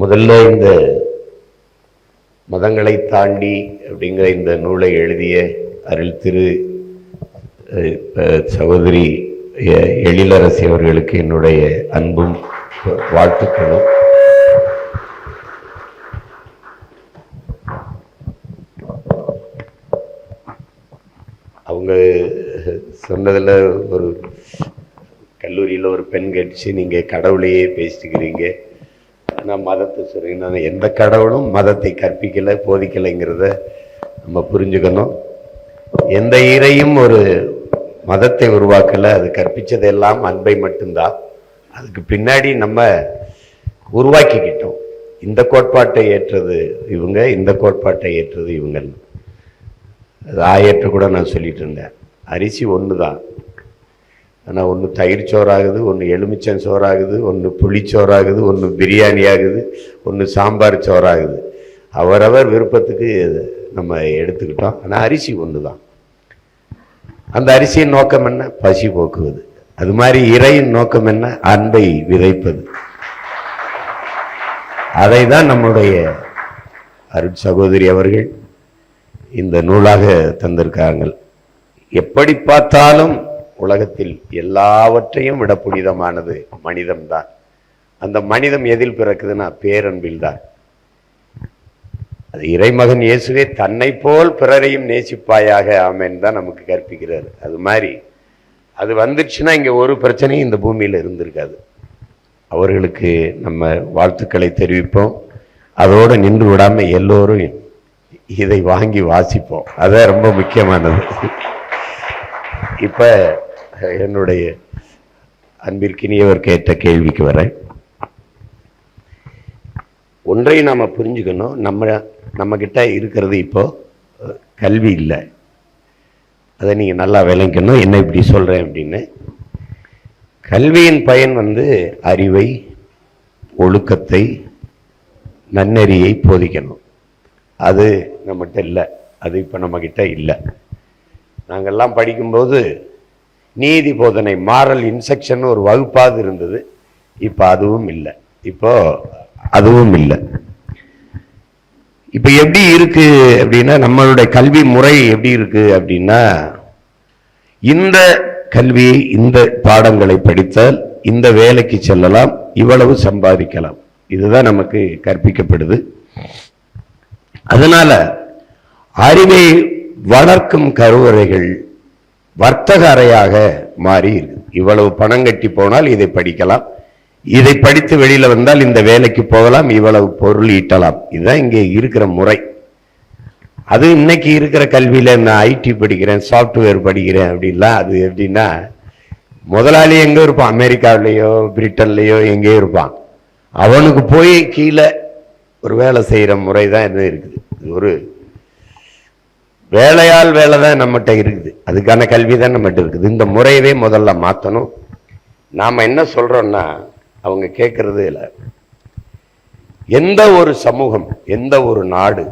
முதல்ல இந்த மதங்களை தாண்டி அப்படிங்கிற இந்த நூலை எழுதிய அருள் திரு சகோதரி எழிலரசி அவர்களுக்கு என்னுடைய அன்பும் வாழ்த்துக்களும். அவங்க சொன்னதில் ஒரு ஒரு பெண் கடிச்சு நீங்கள் கடவுளையே பேசிக்கிறீங்க. நான் மதத்தை சொல்கிறேன் நான் எந்த கடவுளும் மதத்தை கற்பிக்கலை போதிக்கலைங்கிறத நம்ம புரிஞ்சுக்கணும். எந்த இறையும் ஒரு மதத்தை உருவாக்கலை அது கற்பிச்சதெல்லாம் அன்பை மட்டும்தான். அதுக்கு பின்னாடி நம்ம உருவாக்கிக்கிட்டோம். இந்த கோட்பாட்டை ஏற்றது இவங்க இந்த கோட்பாட்டை ஏற்றது இவங்கன்னு அது ஆயற்று கூட நான் சொல்லிட்டு இருந்தேன். அரிசி ஒன்று தான் ஆனால் ஒன்று தயிர் சோறாகுது ஒன்று எலுமிச்சம் சோறாகுது ஒன்று புளிச்சோறாகுது ஒன்று பிரியாணி ஆகுது ஒன்று சாம்பார் சோறாகுது. அவரவர் விருப்பத்துக்கு நம்ம எடுத்துக்கிட்டோம். ஆனால் அரிசி ஒன்று தான் அந்த அரிசியின் நோக்கம் என்ன? பசி போக்குவது. அது மாதிரி இறையின் நோக்கம் என்ன? அன்பை விதைப்பது. அதை தான் நம்முடைய அருட் சகோதரி அவர்கள் இந்த நூலாக தந்திருக்கார்கள். எப்படி பார்த்தாலும் உலகத்தில் எல்லாவற்றையும் விட புனிதமானது மனிதம்தான். அந்த மனிதம் எதில் பிறக்குதுன்னா பேரன்பில் தான். அது இறைமகன் இயேசுவே தன்னை போல் பிறரையும் நேசிப்பாயாக ஆமேன்னு தான் நமக்கு கற்பிக்கிறார். அது மாதிரி அது வந்துச்சுன்னா இங்க ஒரு பிரச்சனையும் இந்த பூமியில இருந்திருக்காது. அவர்களுக்கு நம்ம வாழ்த்துக்களை தெரிவிப்போம். அதோடு நின்று விடாம எல்லோரும் இதை வாங்கி வாசிப்போம். அதான் ரொம்ப முக்கியமானது. இப்ப என்னுடைய அன்பிற்கினியவர் கேட்ட கேள்விக்கு வரேன் ஒன்றை நாம் புரிஞ்சுக்கணும். நம்ம நம்மக்கிட்ட இருக்கிறது இப்போது கல்வி இல்லை. அதை நீங்கள் நல்லா விளங்கணும். என்ன இப்படி சொல்கிறேன் அப்படின்னு. கல்வியின் பயன் வந்து அறிவை ஒழுக்கத்தை நன்னெறியை போதிக்கணும். அது நம்மகிட்ட இல்லை. அது இப்போ நம்மக்கிட்ட இல்லை. நாங்கள்லாம் படிக்கும்போது நீதி போதனை மாரல் இன்செக்ஷன் ஒரு வகுப்பாவது இருந்தது. இப்போ அதுவும் இல்லை. இப்போ அதுவும் இல்லை. இப்போ எப்படி இருக்கு அப்படின்னா நம்மளுடைய கல்வி முறை எப்படி இருக்கு அப்படின்னா இந்த கல்வியை இந்த பாடங்களை படித்தால் இந்த வேலைக்கு செல்லலாம் இவ்வளவு சம்பாதிக்கலாம். இதுதான் நமக்கு கற்பிக்கப்படுது. அதனால அறிவை வளர்க்கும் கருவறைகள் வர்த்தக அறையாக மாறி இருக்குது இவ்வளவு பணம் கட்டி போனால் இதை படிக்கலாம். இதை படித்து வெளியில் வந்தால் இந்த வேலைக்கு போகலாம் இவ்வளவு பொருள் ஈட்டலாம். இதுதான் இங்கே இருக்கிற முறை. அது இன்னைக்கு இருக்கிற கல்வியில் நான் ஐடி படிக்கிறேன் சாஃப்ட்வேர் படிக்கிறேன் அப்படின்லாம் அது எப்படின்னா முதலாளி எங்கே இருப்பான்? அமெரிக்காவிலேயோ பிரிட்டன்லேயோ எங்கேயோ இருப்பான். அவனுக்கு போய் கீழே ஒரு வேலை செய்கிற முறை தான் என்ன இருக்குது? இது ஒரு வேலையால் வேலை தான் நம்மகிட்ட இருக்குது. அதுக்கான கல்வி தான் நம்மகிட்ட இருக்குது. இந்த முறையவே முதல்ல மாற்றணும் நாம என்ன சொல்றோம்னா அவங்க கேட்கறது இல்லை. எந்த ஒரு சமூகம் எந்த ஒரு நாடு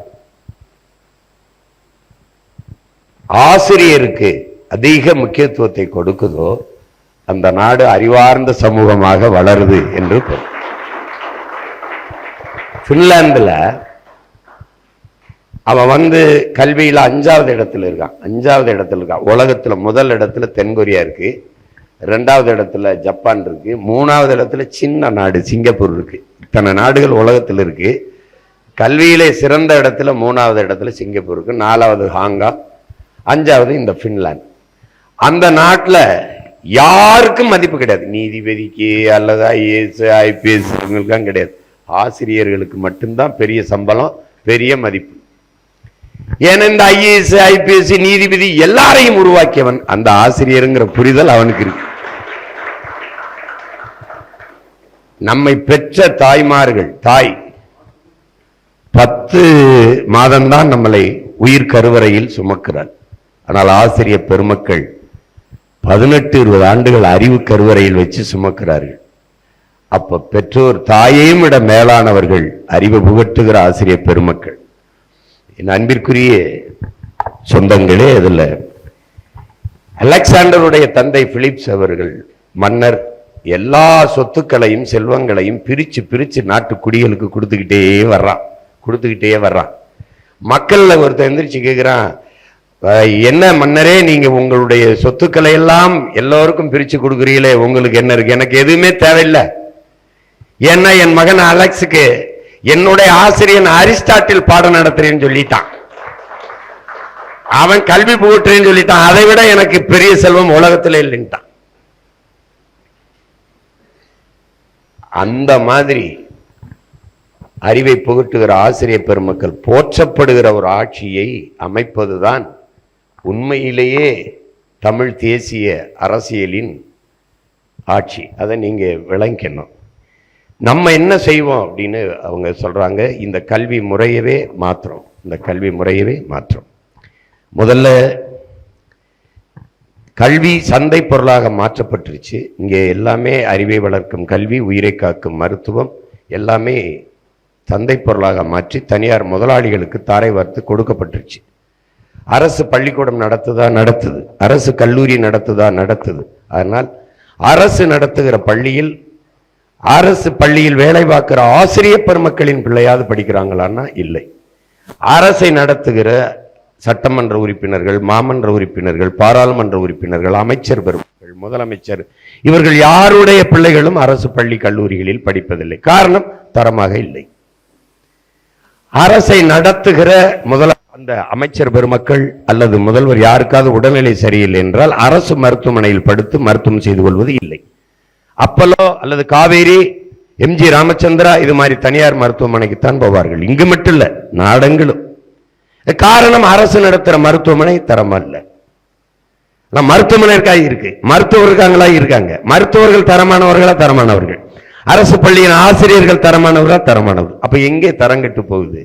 ஆசிரியருக்கு அதிக முக்கியத்துவத்தை கொடுக்குதோ அந்த நாடு அறிவார்ந்த சமூகமாக வளருது என்று பின்லாந்தில் அவன் வந்து கல்வியில் அஞ்சாவது இடத்துல இருக்கான் அஞ்சாவது இடத்துல இருக்கான் உலகத்தில் முதல் இடத்துல தென்கொரியா இருக்குது ரெண்டாவது இடத்துல ஜப்பான் இருக்குது மூணாவது இடத்துல சின்ன நாடு சிங்கப்பூர் இருக்குது இத்தனை நாடுகள் உலகத்தில் இருக்குது கல்வியிலே சிறந்த இடத்துல மூணாவது இடத்துல சிங்கப்பூர் இருக்குது நாலாவது ஹாங்காங். அஞ்சாவது இந்த ஃபின்லாந்து. அந்த நாட்டில் யாருக்கும் மதிப்பு கிடையாது. நீதிபதிக்கு அல்லது ஐஏஎஸ் ஐபிஎஸ் இவங்களுக்கெல்லாம் கிடையாது. ஆசிரியர்களுக்கு மட்டும்தான் பெரிய சம்பளம் பெரிய மதிப்பு. ஏன்னா இந்த ஐஏஎஸ் ஐபிஎஸ் நீதிபதி எல்லாரையும் உருவாக்கியவன் அந்த ஆசிரியருங்கிற புரிதல் அவனுக்கு இருக்கு. நம்மை பெற்ற தாய்மார்கள் தாய் பத்து மாதம்தான் நம்மளை உயிர் கருவறையில் சுமக்கிறார். ஆனால் ஆசிரியர் பெருமக்கள் பதினெட்டு இருபது ஆண்டுகள் அறிவு கருவறையில் வச்சு சுமக்கிறார்கள். அப்ப பெற்றோர் தாயையும் விட மேலானவர்கள் அறிவு புகட்டுகிற ஆசிரியர் பெருமக்கள். என் அன்பிற்குரிய சொந்தங்களே அதில் அலெக்சாண்டருடைய தந்தை பிலிப்ஸ் அவர்கள் மன்னர் எல்லா சொத்துக்களையும் செல்வங்களையும் பிரித்து பிரித்து நாட்டு குடிகளுக்கு கொடுத்துக்கிட்டே வர்றான். கொடுத்துக்கிட்டே வர்றான். மக்களில் ஒருத்தன் எந்திரிச்சு கேட்குறான் என்ன மன்னரே நீங்கள் உங்களுடைய சொத்துக்களை எல்லாம் எல்லோருக்கும் பிரித்து கொடுக்குறீங்களே உங்களுக்கு என்ன இருக்குது எனக்கு எதுவுமே தேவையில்லை. ஏன்னா என் மகன் அலெக்ஸுக்கு என்னுடைய ஆசிரியன் அரிஸ்டாட்டில் பாடம் நடத்துறேன்னு சொல்லிட்டான். அவன் கல்வி புகட்டுறேன்னு சொல்லிட்டான். அதை விட எனக்கு பெரிய செல்வம் உலகத்துல இல்லைன்ட்டான். அந்த மாதிரி அறிவை புகட்டுகிற ஆசிரியர் பெருமக்கள் போற்றப்படுகிற ஒரு ஆட்சியை அமைப்பதுதான் உண்மையிலேயே தமிழ் தேசிய அரசியலின் ஆட்சி. அதை நீங்கள் விளங்கணும் நம்ம என்ன செய்வோம் அப்படின்னு அவங்க சொல்கிறாங்க இந்த கல்வி முறையவே மாற்றுறோம் இந்த கல்வி முறையவே மாற்றுறோம் முதல்ல கல்வி சந்தை பொருளாக மாற்றப்பட்டுருச்சு. இங்கே எல்லாமே அறிவை வளர்க்கும் கல்வி உயிரை காக்கும் மருத்துவம் எல்லாமே சந்தை பொருளாக மாற்றி தனியார் முதலாளிகளுக்கு தாரை வார்த்து கொடுக்கப்பட்டுருச்சு. அரசு பள்ளிக்கூடம் நடத்துதா நடத்துது அரசு கல்லூரி நடத்துதா நடத்துது. அதனால் அரசு நடத்துகிற பள்ளியில் அரசு பள்ளியில் வேலை பார்க்கிற ஆசிரியர் பெருமக்களின் பிள்ளையாவது படிக்கிறாங்களான்னா இல்லை. அரசை நடத்துகிற சட்டமன்ற உறுப்பினர்கள் மாமன்ற உறுப்பினர்கள் பாராளுமன்ற உறுப்பினர்கள் அமைச்சர் பெருமக்கள் முதலமைச்சர் இவர்கள் யாருடைய பிள்ளைகளும் அரசு பள்ளி கல்லூரிகளில் படிப்பதில்லை. காரணம் தரமாக இல்லை. அரசை நடத்துகிற முதல அந்த அமைச்சர் பெருமக்கள் அல்லது முதல்வர் யாருக்காவது உடல்நிலை சரியில்லை என்றால் அரசு மருத்துவமனையில் படுத்து மருத்துவம் செய்து கொள்வது இல்லை. அப்பலோ அல்லது காவேரி எம்ஜி ராமச்சந்திரா இது மாதிரி தனியார் மருத்துவமனைக்கு தான் போவார்கள். இங்கு மட்டும் இல்ல நாடங்களும் காரணம் அரசு நடத்துற மருத்துவமனை தரமா இல்லை மருத்துவமனைக்காக இருக்கு. மருத்துவர் இருக்காங்களா இருக்காங்க. மருத்துவர்கள் தரமானவர்களா தரமானவர்கள். அரசு பள்ளியின் ஆசிரியர்கள் தரமானவர்களா தரமானவர்கள். அப்ப எங்கே தரம் கெட்டு போகுது?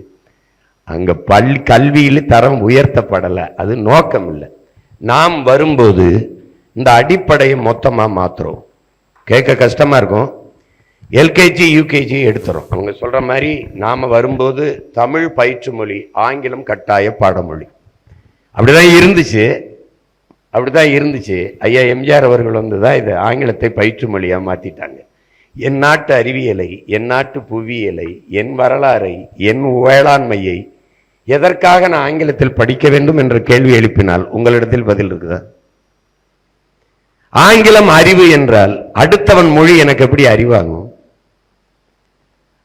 அங்க பள்ளி கல்வியில் தரம் உயர்த்தப்படலை. அது நோக்கம் இல்லை நாம் வரும்போது இந்த அடிப்படையை மொத்தமா மாத்துறோம். கேட்க கஷ்டமாக இருக்கும். எல்கேஜி யூகேஜி எடுத்துரும் அவங்க சொல்கிற மாதிரி நாம் வரும்போது தமிழ் பயிற்று மொழி ஆங்கிலம் கட்டாய பாடமொழி. அப்படிதான் இருந்துச்சு. அப்படி தான் இருந்துச்சு. ஐயா எம்ஜிஆர் அவர்கள் வந்து தான் இதை ஆங்கிலத்தை பயிற்று மொழியாக மாற்றிட்டாங்க என் நாட்டு அறிவியலை என் நாட்டு புவியியலை என் வரலாறை என் வேளாண்மையை எதற்காக நான் ஆங்கிலத்தில் படிக்க வேண்டும் என்ற கேள்வி எழுப்பினால் உங்களிடத்தில் பதில் இருக்குதா? ஆங்கிலம் அறிவு என்றால் அடுத்தவன் மொழி எனக்கு எப்படி அறிவாகும்?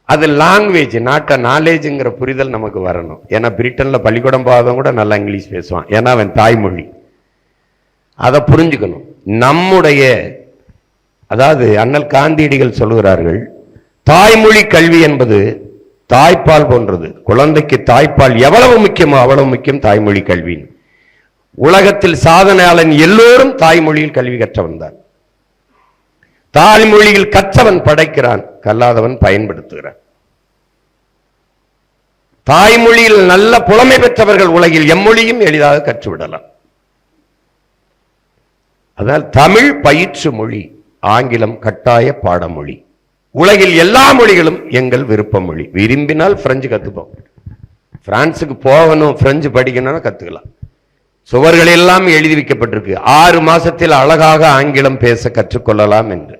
அது லாங்குவேஜ் நாட்டை நாலேஜுங்கிற புரிதல் நமக்கு வரணும். ஏன்னா பிரிட்டனில் பள்ளிக்கூடம் போகாதவன் கூட நல்லா இங்கிலீஷ் பேசுவான். ஏன்னா அவன் தாய்மொழி. அதை புரிஞ்சுக்கணும். நம்முடைய அதாவது அண்ணல் காந்தியடிகள் சொல்லுகிறார்கள் தாய்மொழி கல்வி என்பது தாய்ப்பால் போன்றது. குழந்தைக்கு தாய்ப்பால் எவ்வளவு முக்கியமோ அவ்வளவு முக்கியம் தாய்மொழி கல்வின்னு. உலகத்தில் சாதனையாளன் எல்லோரும் தாய்மொழியில் கல்வி கற்றவன் தான். தாய்மொழியில் கற்றவன் படைக்கிறான் கல்லாதவன் பயன்படுத்துகிறான். தாய்மொழியில் நல்ல புலமை பெற்றவர்கள் உலகில் எம்மொழியும் எளிதாக கற்றுவிடலாம். அதனால் தமிழ் பயிற்று மொழி ஆங்கிலம் கட்டாய பாடமொழி. உலகில் எல்லா மொழிகளும் எங்கள் விருப்ப மொழி விரும்பினால் பிரெஞ்சு கத்துப்போம். பிரான்சுக்கு போகணும் பிரெஞ்சு படிக்கணும்னா கத்துக்கலாம். சுவர்கள் எல்லாம் எழுதி வைக்கப்பட்டிருக்கு. ஆறு மாசத்தில் அழகாக ஆங்கிலம் பேச கற்றுக்கொள்ளலாம் என்று.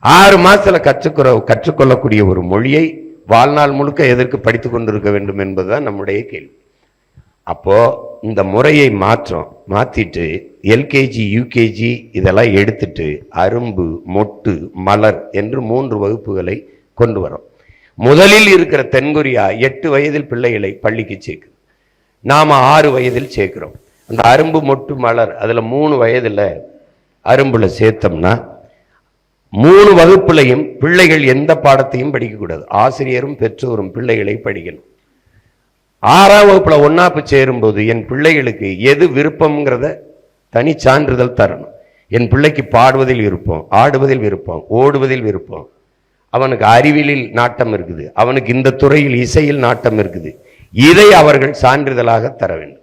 ஆறு மாசத்துல கற்றுக்கிற கற்றுக்கொள்ளக்கூடிய ஒரு மொழியை வாழ்நாள் முழுக்க எதற்கு படித்து கொண்டிருக்க வேண்டும் என்பதுதான் நம்முடைய கேள்வி. அப்போ இந்த முறையை மாற்றம் மாத்திட்டு எல்கேஜி யூகேஜி இதெல்லாம் எடுத்துட்டு அரும்பு மொட்டு மலர் என்று மூன்று வகுப்புகளை கொண்டு வரோம். முதலில் இருக்கிற தென்கொரியா எட்டு வயதில் பிள்ளைகளை பள்ளிக்கு சேர்க்குது. நாம ஆறு வயதில் சேர்க்கிறோம். அந்த அரும்பு மொட்டு மலர் அதில் மூணு வயதில் அரும்பில் சேர்த்தோம்னா மூணு வகுப்புலையும் பிள்ளைகள் எந்த பாடத்தையும் படிக்கக்கூடாது ஆசிரியரும் பெற்றோரும் பிள்ளைகளை படிக்கணும். ஆறாம் வகுப்பில் ஒன்றாப்பு சேரும்போது என் பிள்ளைகளுக்கு எது விருப்பம்ங்கிறத தனி சான்றிதழ் தரணும். என் பிள்ளைக்கு பாடுவதில் விருப்பம் ஆடுவதில் விருப்பம் ஓடுவதில் விருப்பம். அவனுக்கு அறிவியலில் நாட்டம் இருக்குது. அவனுக்கு இந்த துறையில் இசையில் நாட்டம் இருக்குது. இதை அவர்கள் சான்றிதழாக தர வேண்டும்.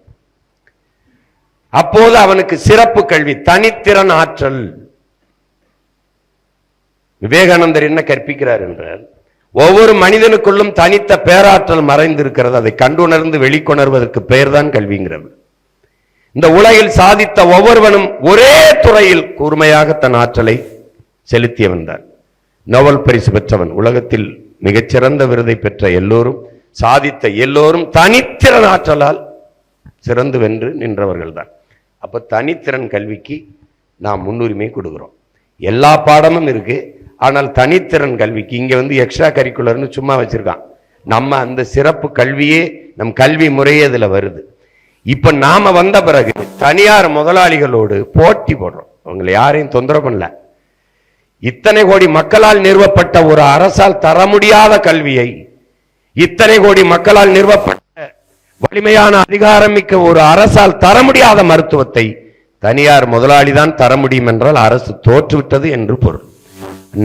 அப்போது அவனுக்கு சிறப்பு கல்வி தனித்திறன் ஆற்றல். விவேகானந்தர் என்ன கற்பிக்கிறார் என்றால் ஒவ்வொரு மனிதனுக்குள்ளும் தனித்த பேராற்றல் மறைந்திருக்கிறது. அதை கண்டுணர்ந்து வெளிக்கொணர்வதற்கு பெயர்தான் கல்விங்கிறவர். இந்த உலகில் சாதித்த ஒவ்வொருவனும் ஒரே துறையில் கூர்மையாக தன் ஆற்றலை செலுத்தியவன் தான் நோபல் பரிசு பெற்றவன். உலகத்தில் மிகச்சிறந்த விருதை பெற்ற எல்லோரும் சாதித்த எல்லோரும் தனித்திறன் ஆற்றலால் சிறந்து வென்று நின்றவர்கள் தான் அப்போ தனித்திறன் கல்விக்கு நாம் முன்னுரிமை கொடுக்குறோம். எல்லா பாடமும் இருக்குது ஆனால் தனித்திறன் கல்விக்கு இங்கே வந்து எக்ஸ்ட்ரா கரிக்குலர்னு சும்மா வச்சுருக்கான். நம்ம அந்த சிறப்பு கல்வியே நம் கல்வி முறையே இதில் வருது. இப்போ நாம வந்த பிறகு தனியார் முதலாளிகளோடு போட்டி போடுறோம். அவங்களை யாரையும் தொந்தரவு பண்ணல. இத்தனை கோடி மக்களால் நிறுவப்பட்ட ஒரு அரசால் தர முடியாத கல்வியை இத்தனை கோடி மக்களால் நிறுவப்பட்ட வலிமையான அதிகாரம் மிக்க ஒரு அரசால் தர முடியாத மருத்துவத்தை தனியார் முதலாளி தான் தர முடியும் என்றால் அரசு தோற்றுவிட்டது என்று பொருள்.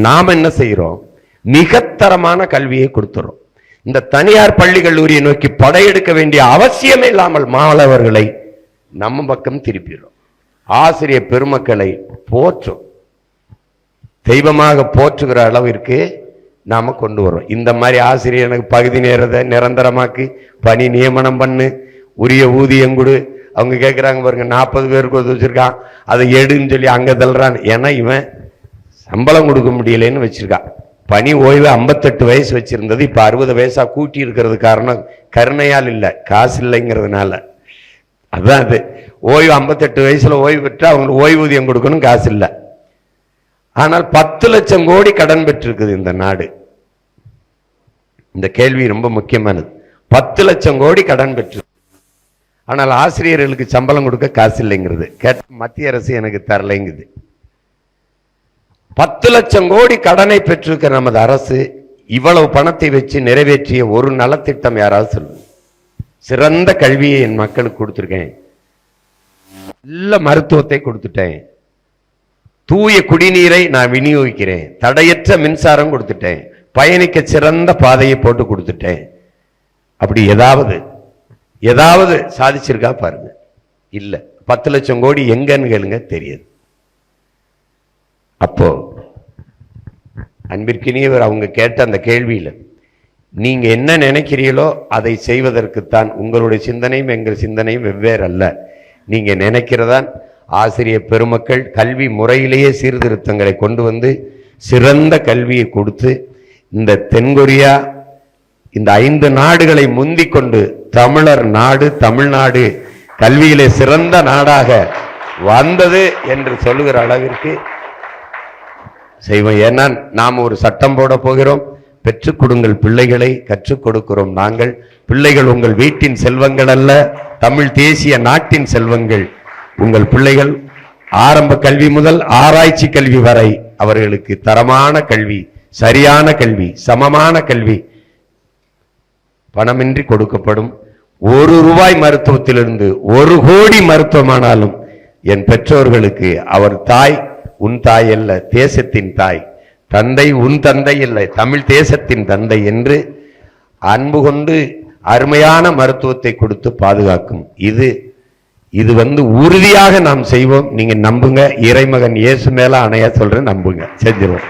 நாம் என்ன செய்கிறோம்? மிகத்தரமான கல்வியை கொடுத்துறோம். இந்த தனியார் பள்ளி கல்லூரியை நோக்கி படையெடுக்க வேண்டிய அவசியமே இல்லாமல் மாணவர்களை நம்ம பக்கம் திருப்பிடுறோம். ஆசிரியர் பெருமக்களை போற்றும். தெய்வமாக போற்றுகிற அளவிற்கு நாம் கொண்டு வரோம் இந்த மாதிரி ஆசிரியர் எனக்கு பகுதி நேரத்தை நிரந்தரமாக்கி பணி நியமனம் பண்ணு உரிய ஊதியம் கொடு. அவங்க கேட்குறாங்க பாருங்க நாற்பது பேருக்கு ஒருத்தர் வச்சுருக்கான் அதை எடுன்னு சொல்லி அங்கே தள்ளுறான். ஏன்னா இவன் சம்பளம் கொடுக்க முடியலைன்னு வச்சுருக்கான் பணி ஓய்வு ஐம்பத்தெட்டு வயசு வச்சுருந்தது இப்போ அறுபது வயசாக கூட்டி இருக்கிறது காரணம் கருணையால் இல்லை காசு இல்லைங்கிறதுனால. அதுதான் அது. ஓய்வு ஐம்பத்தெட்டு வயசில் ஓய்வு பெற்றால் அவங்களுக்கு ஓய்வூதியம் கொடுக்கணும் காசு இல்லை. ஆனால் பத்து லட்சம் கோடி கடன் பெற்றிருக்குது இந்த நாடு. இந்த கேள்வி ரொம்ப முக்கியமானது. பத்து லட்சம் கோடி கடன் பெற்று ஆனால் ஆசிரியர்களுக்கு சம்பளம் கொடுக்க காசு இல்லைங்கிறது. கேட்ட மத்திய அரசு எனக்கு தரலைங்குது. பத்து லட்சம் கோடி கடனை பெற்றிருக்கிற நமது அரசு இவ்வளவு பணத்தை வச்சு நிறைவேற்றிய ஒரு நலத்திட்டம் யாராவது சொல்லுங்க. சிறந்த கல்வியை என் மக்களுக்கு கொடுத்துருக்கேன். நல்ல மருத்துவத்தை கொடுத்துட்டேன். தூய குடிநீரை நான் விநியோகிக்கிறேன். தடையற்ற மின்சாரம் கொடுத்துட்டேன். பயணிக்க சிறந்த பாதையை போட்டு கொடுத்துட்டேன். அப்படி ஏதாவது ஏதாவது சாதிச்சிருக்கா பாருங்க. இல்லை. பத்து லட்சம் கோடி எங்கன்னு கேளுங்க தெரியாது. அப்போ அன்பிற்கினியவர் அவங்க கேட்ட அந்த கேள்வியில நீங்க என்ன நினைக்கிறீங்களோ அதை செய்வதற்குத்தான் உங்களுடைய சிந்தனையும் எங்கள் சிந்தனையும் வெவ்வேறு அல்ல நீங்க நினைக்கிறதான் ஆசிரியர் பெருமக்கள் கல்வி முறையிலேயே சீர்திருத்தங்களை கொண்டு வந்து சிறந்த கல்வியை கொடுத்து இந்த தென்கொரியா இந்த ஐந்து நாடுகளை முந்தி கொண்டு தமிழர் நாடு தமிழ்நாடு கல்வியிலே சிறந்த நாடாக வந்தது என்று சொல்லுகிற அளவிற்கு செய்வோம். ஏன்னா நாம் ஒரு சட்டம் போட போகிறோம். பெற்றுக் கொடுங்கள் பிள்ளைகளை கற்றுக் கொடுக்கிறோம் நாங்கள். பிள்ளைகள் உங்கள் வீட்டின் செல்வங்கள் அல்ல தமிழ் தேசிய நாட்டின் செல்வங்கள். உங்கள் பிள்ளைகள் ஆரம்ப கல்வி முதல் ஆராய்ச்சி கல்வி வரை அவர்களுக்கு தரமான கல்வி சரியான கல்வி சமமான கல்வி பணமின்றி கொடுக்கப்படும். ஒரு ரூபாய் மருத்துவத்திலிருந்து ஒரு கோடி மருத்துவமானாலும் என் பெற்றோர்களுக்கு அவர் தாய் உன் தாய் அல்ல தேசத்தின் தாய். தந்தை உன் தந்தை இல்லை தமிழ் தேசத்தின் தந்தை என்று அன்பு கொண்டு அருமையான மருத்துவத்தை கொடுத்து பாதுகாக்கும். இது இது வந்து உறுதியாக நாம் செய்வோம். நீங்க நம்புங்க. இறைமகன் இயேசு மேல அணையா சொல்றேன் நம்புங்க. செஞ்சிருவோம்.